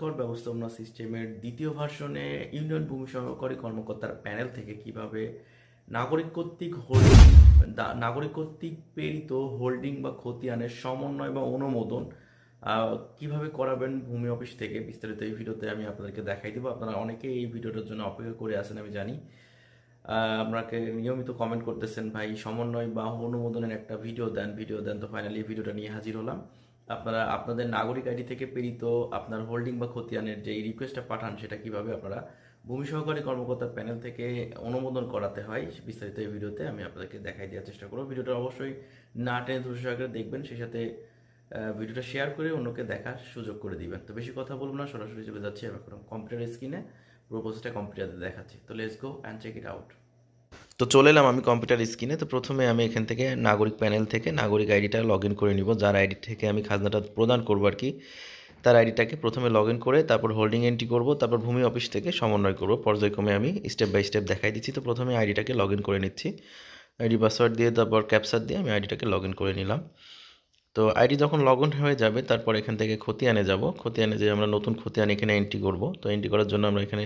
কর ব্যবস্থাপনা সিস্টেমের দ্বিতীয় ভার্সনে ইউনিয়ন ভূমি সহকারী কর্মকর্তার প্যানেল থেকে কীভাবে নাগরিক কর্তৃক হোল্ডিং নাগরিক কর্তৃক প্রেরিত হোল্ডিং বা খতিয়ানের সমন্বয় বা অনুমোদন কীভাবে করাবেন ভূমি অফিস থেকে বিস্তারিত এই ভিডিওতে আমি আপনাদেরকে দেখাই দেবো। আপনারা অনেকেই এই ভিডিওটার জন্য অপেক্ষা করে আছেন, আমি জানি। আপনাকে নিয়মিত কমেন্ট করতেছেন, ভাই, সমন্বয় বা অনুমোদনের একটা ভিডিও দেন ভিডিও দেন। তো ফাইনালি ভিডিওটা নিয়ে হাজির হলাম। আপনারা আপনাদের নাগরিক আইডি থেকে প্রেরিত আপনার হোল্ডিং বা খতিয়ানের যে রিকোয়েস্টটা পাঠান, সেটা কীভাবে আপনারা ভূমি সহকারী কর্মকর্তার প্যানেল থেকে অনুমোদন করাতে হয় বিস্তারিত এই ভিডিওতে আমি আপনাদেরকে দেখাই দেওয়ার চেষ্টা করব। ভিডিওটা অবশ্যই না টেনে ধৈর্য সহকারে দেখবেন, সেই সাথে ভিডিওটা শেয়ার করে অন্যকে দেখার সুযোগ করে দিবেন। তো বেশি কথা বলব না, সরাসরি চলে যাচ্ছি, আমি এখন কম্পিউটার স্ক্রিনে পুরো প্রসেসটা কম্পিউটারে দেখাচ্ছি। তো let's go and check it out তো চলে এলাম আমি কম্পিউটার স্ক্রিনে তো প্রথমে আমি এখান থেকে নাগরিক প্যানেল থেকে নাগরিক আইডিটা লগ করে নিব। যার আইডি থেকে আমি খাজনাটা প্রদান করব আর কি। তার আইডিটাকে প্রথমে লগ ইন করে তারপর হোল্ডিং এন্ট্রি করব, তারপর ভূমি অফিস থেকে সমন্বয় করব। পর্যায়ক্রমে আমি স্টেপ বাই স্টেপ দেখাই দিচ্ছি। তো প্রথমে আইডিটাকে লগ ইন করে নিচ্ছি। আইডি পাসওয়ার্ড দিয়ে, তারপর ক্যাপচার দিয়ে আমি আইডিটাকে লগ ইন করে নিলাম। তো আইডি যখন লগ ইন হয়ে যাবে, তারপর এখান থেকে খতিয়ানে যাব। খতিয়ানে যে আমরা নতুন খতিয়ান এখানে এন্ট্রি করব। তো এন্ট্রি করার জন্য আমরা এখানে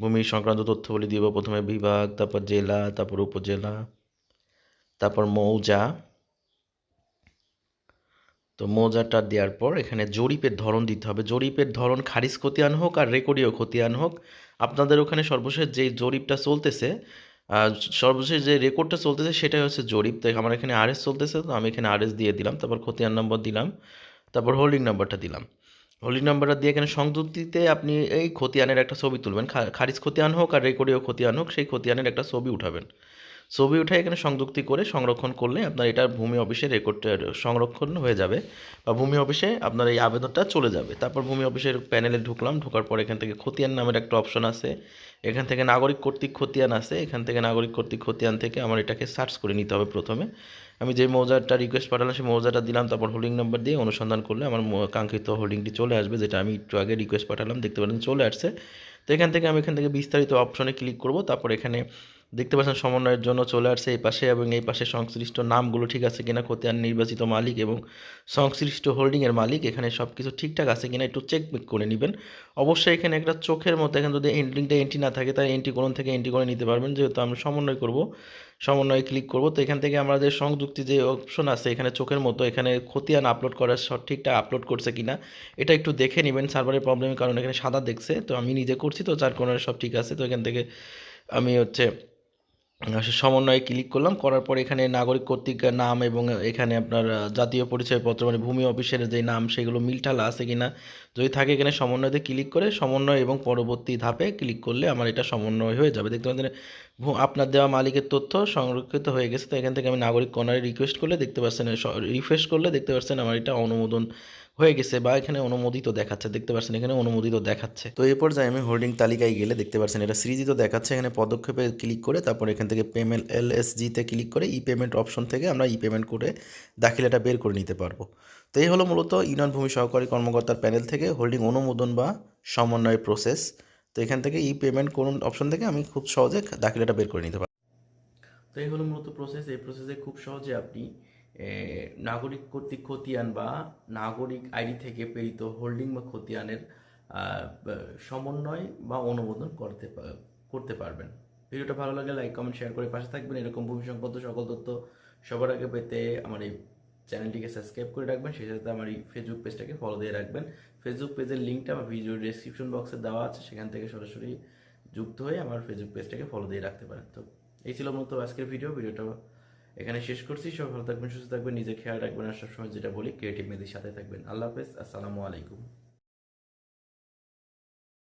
ভূমি সংক্রান্ত তথ্যগুলি দিব। প্রথমে বিভাগ, তারপর জেলা, তারপর উপজেলা, তারপর মৌজা। তো মৌজাটা দেওয়ার পর এখানে জরিপের ধরন দিতে হবে। জরিপের ধরন খারিজ খতিয়ান হোক আর রেকর্ডীয় খতিয়ান হোক, আপনাদের ওখানে সর্বশেষ যে জরিপটা চলতেছে সর্বশেষ যে রেকর্ডটা চলতেছে সেটাই হচ্ছে জরিপ। তো আমার এখানে আরএস চলতেছে, তো আমি এখানে আরএস দিয়ে দিলাম, তারপর খতিয়ান নম্বর দিলাম, তারপর হোল্ডিং নাম্বারটা দিলাম। হোল্ডিং নাম্বারটা দিয়ে এখানে সংযুক্তিতে আপনি এই খতিয়ানের একটা ছবি তুলবেন। খারিজ খতিয়ান হোক আর রেকর্ডীয় খতিয়ান হোক, সেই খতিয়ানের একটা ছবি উঠাবেন। ছবি উঠে এখানে সংযুক্তি করে সংরক্ষণ করলে আপনার এটা ভূমি অফিসে রেকর্ড সংরক্ষণ হয়ে যাবে বা ভূমি অফিসে আপনার এই আবেদনটা চলে যাবে। তারপর ভূমি অফিসের প্যানেলে ঢুকলাম, ঢোকার পর এখান থেকে খতিয়ান নামের একটা অপশন আছে। এখান থেকে নাগরিক কর্তৃক খতিয়ান আছে। এখান থেকে নাগরিক কর্তৃক খতিয়ান থেকে আমার এটাকে সার্চ করে নিতে হবে প্রথমে। আমি যে মৌজাটা রিকোয়েস্ট পাঠালাম, সেই মৌজাটা দিলাম, তারপর হোল্ডিং নাম্বার দিয়ে অনুসন্ধান করলে আমার কাঙ্ক্ষিত হোল্ডিংটি চলে আসবে, যেটা আমি একটু আগে রিকোয়েস্ট পাঠালাম। দেখতে পারেন চলে আসছে। তো এখান থেকে আমি এখান থেকে বিস্তারিত অপশনে ক্লিক করব। তারপর এখানে দেখতে পাচ্ছেন সমন্বয়ের জন্য চলে আসছে এই পাশে এবং এই পাশে সংশ্লিষ্ট নামগুলো ঠিক আছে কিনা, খতিয়ান নির্বাচিত মালিক এবং সংশ্লিষ্ট হোল্ডিংয়ের মালিক, এখানে সব কিছু ঠিকঠাক আছে কিনা একটু চেক করে নেবেন। অবশ্যই এখানে একটা চোখের মতো, এখানে যদি এন্ট্রিংটা এন্ট্রি না থাকে, তাহলে এন্ট্রি কোন থেকে এন্ট্রি করে নিতে পারবেন, যেহেতু আমরা সমন্বয় করব, সমন্বয়ে ক্লিক করব। তো এখান থেকে আমরা যে সংযুক্তি যে অপশন আছে, এখানে চোখের মতো, এখানে খতিয়ান আপলোড করার সঠিকটা আপলোড করছে কিনা, এটা একটু দেখে নেবেন সার্ভারের প্রবলেমের কারণে এখানে সাদা দেখছে, তো আমি নিজে করছি, তো যার কোনারে সব ঠিক আছে, তো এখান থেকে আমি হচ্ছে সমন্বয়ে ক্লিক করলাম। করার পর এখানে নাগরিক কর্তৃক নাম এবং এখানে আপনার জাতীয় পরিচয়পত্র মানে ভূমি অফিসের যে নাম, সেগুলো মিলঠালা আছে কি না যদি থাকে এখানে সমন্বয়তে ক্লিক করে সমন্বয় এবং পরবর্তী ধাপে ক্লিক করলে আমার এটা সমন্বয় হয়ে যাবে। দেখতে পাচ্ছেন আপনার দেওয়া মালিকের তথ্য সংরক্ষিত হয়ে গেছে। তো এখান থেকে আমি নাগরিক কর্নারে রিকোয়েস্ট করলে দেখতে পাচ্ছেন রিফ্রেশ করলে দেখতে পাচ্ছেন আমার এটা অনুমোদন হয়ে গেছে বা এখানে অনুমোদিত দেখাচ্ছে দেখতে পাচ্ছেন এখানে অনুমোদিত দেখাচ্ছে। তো এই পর্যায়ে আমি হোল্ডিং তালিকায় গেলে দেখতে পাচ্ছেন এটা সৃজিত দেখাচ্ছে এখানে পদক্ষেপে ক্লিক করে তারপর এখান থেকে পেমেন্ট এলএসজিতে ক্লিক করে ই পেমেন্ট অপশন থেকে আমরা ই পেমেন্ট করে দাখিলাটা বের করে নিতে পারব। তো এই হলো মূলত ইউনিয়ন ভূমি সহকারী কর্মকর্তার প্যানেল থেকে হোল্ডিং অনুমোদন বা সমন্বয় প্রসেস তো এখান থেকে ই পেমেন্ট কোন অপশন থেকে আমি খুব সহজে দাখিলাটা বের করে নিতে পারব। তো এই হলো মূলত প্রসেস এই প্রসেসে খুব সহজে আপনি এ, নাগরিক কর্তৃক খতিয়ান বা নাগরিক আইডি থেকে প্রেরিত হোল্ডিং বা খতিয়ানের সমন্বয় বা অনুমোদন করতে করতে পারবেন। ভিডিওটা ভালো লাগলে লাইক কমেন্ট শেয়ার করে পাশে থাকবেন। এরকম ভূমি সংক্রান্ত সকল তথ্য সবার আগে পেতে আমার এই চ্যানেলটিকে সাবস্ক্রাইব করে রাখবেন। সেই সাথে আমার এই ফেসবুক পেজটাকে ফলো দিয়ে রাখবেন। ফেসবুক পেজের লিঙ্কটা আমার ভিডিও ডিসক্রিপশন বক্সে দেওয়া আছে। সেখান থেকে সরাসরি যুক্ত হয়ে আমার ফেসবুক পেজটাকে ফলো দিয়ে রাখতে পারেন। তো এই ছিল মূলত আজকের ভিডিও ভিডিওটা এখানে শেষ করছি। সব ভালো থাকবেন, সুস্থ থাকবেন নিজে খেয়াল রাখবেন আর সবসময় যেটা বলি ক্রিয়েটিভ মেয়েদের সাথে থাকবেন। আল্লাহ হাফেজ, আসসালামু আলাইকুম।